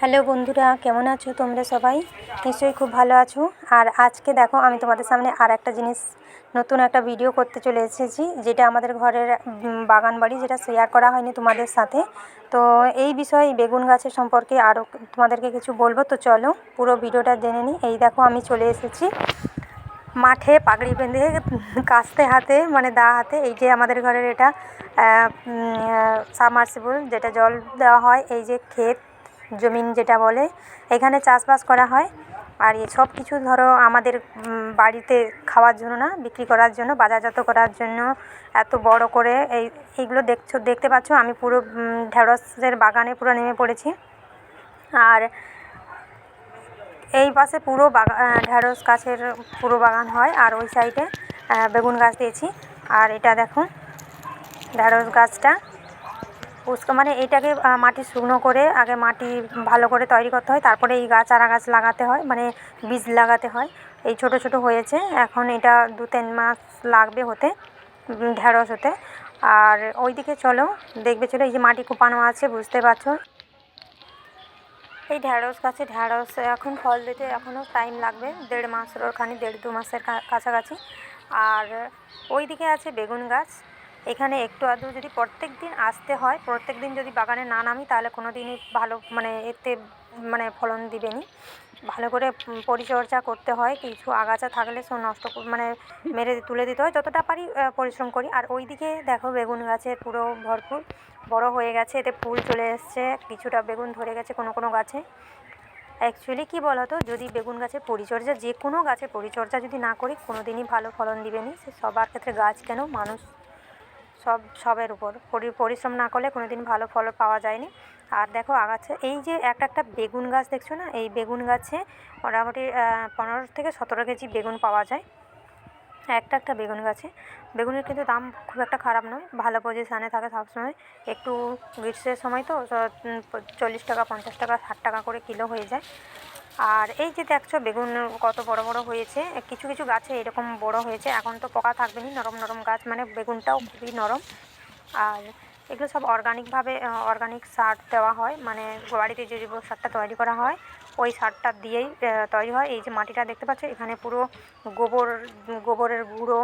Hello বন্ধুরা, কেমন আছো তোমরা সবাই? নিশ্চয়ই খুব ভালো আছো। আর আজকে দেখো, আমি তোমাদের সামনে আর একটা জিনিস, নতুন একটা ভিডিও করতে চলে এসেছি, যেটা আমাদের ঘরের বাগান বাড়ি যেটা শেয়ার করা হয়নি তোমাদের সাথে। তো এই বিষয়ে বেগুন গাছের সম্পর্কে আরও তোমাদেরকে কিছু বলব। তো চলো, পুরো ভিডিওটা জেনে নিই। এই দেখো, আমি চলে এসেছি মাঠে পাগড়ি বেঁধে কাস্তে হাতে মানে দা হাতে, এই যে আমাদের ঘরের এটা সাবমার্সিবল যেটা জল দেওয়া হয়, এই যে ক্ষেত। জমিন যেটা বলে এখানে চাষবাস করা হয়। আর এই সব কিছু ধরো আমাদের বাড়িতে খাওয়ার জন্য না বিক্রি করার জন্য বাজারজাত করার জন্য এত বড় করে এই এইগুলো দেখছ দেখতে পাচ্ছ আমি পুরো উম, ঢেঁড়সের বাগানে পুরো নেমে পড়েছি। আর এই পাশে পুরো বাগান আহ, ঢ্যাঁড়স গাছের পুরো বাগান হয় আর ওই সাইডে বেগুন গাছ দিয়েছি। আর এটা দেখো ঢ্যাঁড়স গাছটা। উস্কো মানে এটাকে মাটি শুকনো করে আগে মাটি ভালো করে তৈরি করতে হয়, তারপরে এই গাছ চারা গাছ লাগাতে হয় মানে বীজ লাগাতে হয়। এই ছোট ছোট হয়েছে, এখন এটা দু তিন মাস লাগবে হতে ঢ্যাঁড়স হতে। আর ওইদিকে চলো, দেখবে চলো, এই যে মাটি কুপানো আছে, বুঝতে পারছ? এই ঢ্যাঁড়স গাছে ঢ্যাঁড়স এখন ফল দিতে এখনও টাইম লাগবে, দেড় মাসের ওখানে দেড় দু মাসের কাছাকাছি। আর ওই দিকে আছে বেগুন গাছ এখানে একটু আধটু যদি প্রত্যেক দিন আসতে হয় প্রত্যেক দিন যদি বাগানে না নামি, তাহলে কোনো দিনই ভালো মানে এতে মানে ফলন দিবে নি ভালো করে পরিচর্যা করতে হয়, কিছু আগাছা থাকলে সব নষ্ট মানে মেরে তুলে দিতে হয়, যতটা পারি পরিশ্রম করি। আর ওইদিকে দেখো বেগুন গাছে পুরো ভরপুর, বড় হয়ে গেছে, এতে ফুল চলে এসছে, কিছুটা বেগুন ধরে গেছে কোনো কোনো গাছে। অ্যাকচুয়ালি কী বলতো, যদি বেগুন গাছের পরিচর্যা, যে কোনো গাছের পরিচর্যা যদি না করি কোনো দিনই ভালো ফলন দিবে নি সে সবার ক্ষেত্রে গাছ কেন? মানুষ সব, সবের উপর। পরি- পরিশ্রম না করলে কোনো দিন ভালো ফল পাওয়া যায়নি। আর দেখো আগাছা, এই যে একটা একটা বেগুন গাছ দেখছ না? এই বেগুন গাছে মোটামুটি পনেরো থেকে সতেরো কেজি বেগুন পাওয়া যায়। একটা একটা বেগুন গাছে। বেগুনের কিন্তু দাম খুব একটা খারাপ নয়। ভালো পজিশানে থাকে সবসময়। একটু গ্রীষ্মের সময় তো চল্লিশ টাকা, পঞ্চাশ টাকা, ষাট টাকা করে কিলো হয়ে যায়। আর এই যে দেখছ, বেগুন কত বড় বড় হয়েছে। কিছু কিছু গাছে এরকম বড় হয়েছে, এখন তো পোকা থাকবে না নরম নরম গাছ মানে বেগুনটাও খুবই নরম। আর এগুলো সব অর্গানিকভাবে অর্গানিক সার দেওয়া হয় মানে বাড়িতে যে জৈব সারটা তৈরি করা হয়, ওই সারটা দিয়েই তৈরি হয়। এই যে মাটিটা দেখতে পাচ্ছ, এখানে পুরো গোবর, গোবরের গুঁড়ো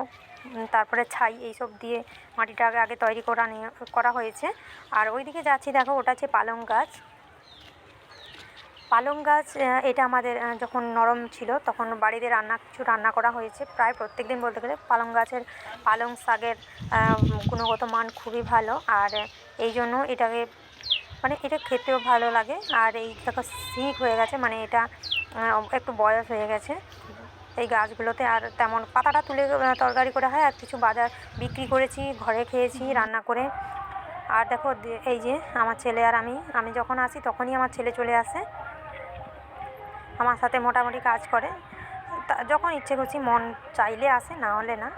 তারপরে ছাই, এইসব দিয়ে মাটিটাকে আগে তৈরি করা নিয়ে, করা হয়েছে। আর ওইদিকে যাচ্ছি, দেখো, ওটা হচ্ছে পালং গাছ। পালং গাছ এটা আমাদের যখন নরম ছিল তখন বাড়িতে রান্না, কিছু রান্না করা হয়েছে। প্রায় প্রত্যেক দিন বলতে গেলে পালং গাছের, পালং শাকের গুণগত মান খুবই ভালো। আর এই জন্য এটাকে মানে এটা খেতেও ভালো লাগে। আর এই দেখো শিক হয়ে গেছে মানে এটা একটু বয়স হয়ে গেছে। এই গাছগুলোতে আর তেমন পাতাটা তুলে তরকারি করা হয়। আর কিছু বাজার বিক্রি করেছি, ঘরে খেয়েছি, রান্না করে। আর দেখো এই যে আমার ছেলে আর আমি আমি যখন আসি তখনই আমার ছেলে চলে আসে। আমার সাথে মোটামুটি কাজ করে। তা যখন ইচ্ছে করছি মন চাইলে আসে, না হলে না।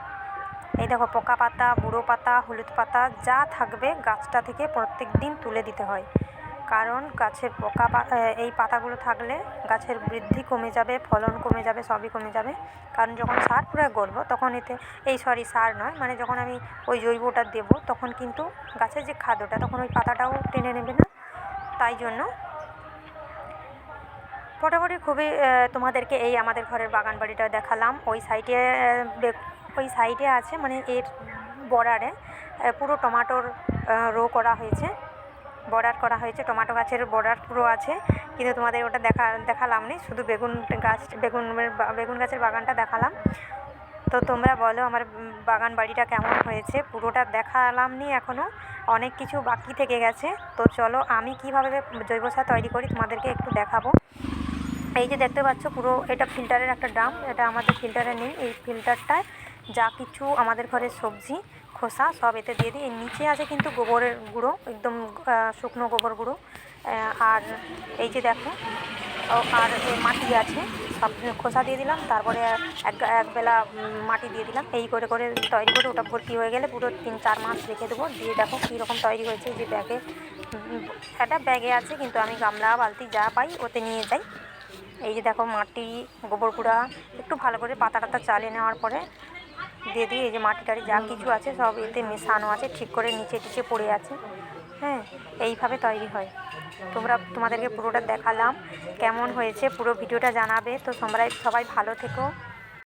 এই দেখো, পোকা পাতা, বুড়ো পাতা, হলুদ পাতা, যা থাকবে গাছটা থেকে প্রত্যেক দিন তুলে দিতে হয়। কারণ গাছের পোকা এই পাতাগুলো থাকলে গাছের বৃদ্ধি কমে যাবে, ফলন কমে যাবে, সবই কমে যাবে। কারণ যখন সার প্রয়োগ করব তখন এতে, এই সরি, সার নয় মানে যখন আমি ওই জৈবটা দেবো, তখন কিন্তু গাছের যে খাদ্যটা তখন ওই পাতাটাও টেনে নেবে না। তাই জন্য মোটামুটি খুবই তোমাদেরকে এই আমাদের ঘরের বাগান বাড়িটা দেখালাম। ওই সাইডে ওই সাইডে আছে মানে এর বর্ডারে পুরো টমাটোর রো করা হয়েছে। বর্ডার করা হয়েছে, টমাটো গাছের বর্ডার পুরো আছে। কিন্তু তোমাদের ওটা দেখা, দেখালাম নি, শুধু বেগুন গাছ, বেগুন বেগুন গাছের বাগানটা দেখালাম। তো তোমরা বলো আমার বাগান বাড়িটা কেমন হয়েছে, পুরোটা দেখালাম নি এখনও অনেক কিছু বাকি থেকে গেছে। তো চলো আমি কীভাবে জৈব সার তৈরি করি, তোমাদেরকে একটু দেখাবো। এই যে দেখতে পাচ্ছ পুরো এটা ফিল্টারের একটা ড্রাম এটা আমাদের ফিল্টারে নেই। এই ফিল্টারটায় যা কিছু আমাদের ঘরের সবজি, খোসা, সব এতে দিয়ে দিই। এর নিচে আছে কিন্তু গোবরের গুঁড়ো, একদম শুকনো গোবর গুঁড়ো। আর এই যে দেখো আর মাটি আছে, সব খোসা দিয়ে দিলাম। তারপরে এক একবেলা মাটি দিয়ে দিলাম। এই করে করে তৈরি করে ওটা ভর্তি হয়ে গেলে পুরো তিন, চার মাস রেখে দেবো। দিয়ে দেখো কীরকম তৈরি হয়েছে। যে ব্যাগে একটা ব্যাগে আছে, কিন্তু আমি গামলা, বালতি যা পাই ওতে নিয়ে যাই। এই যে দেখো মাটি, গোবর গুঁড়া, একটু ভালো করে পাতা টাতা চালিয়ে নেওয়ার পরে দিয়ে দিয়ে এই যে মাটি টাটি যা কিছু আছে সব এতে মেশানো আছে, ঠিক করে নিচে টিচে পড়ে আছে হ্যাঁ এইভাবে তৈরি হয়। তোমরা, তোমাদেরকে পুরোটা দেখালাম, কেমন হয়েছে পুরো ভিডিওটা জানাবে। তো তোমরা সবাই ভালো থেকো।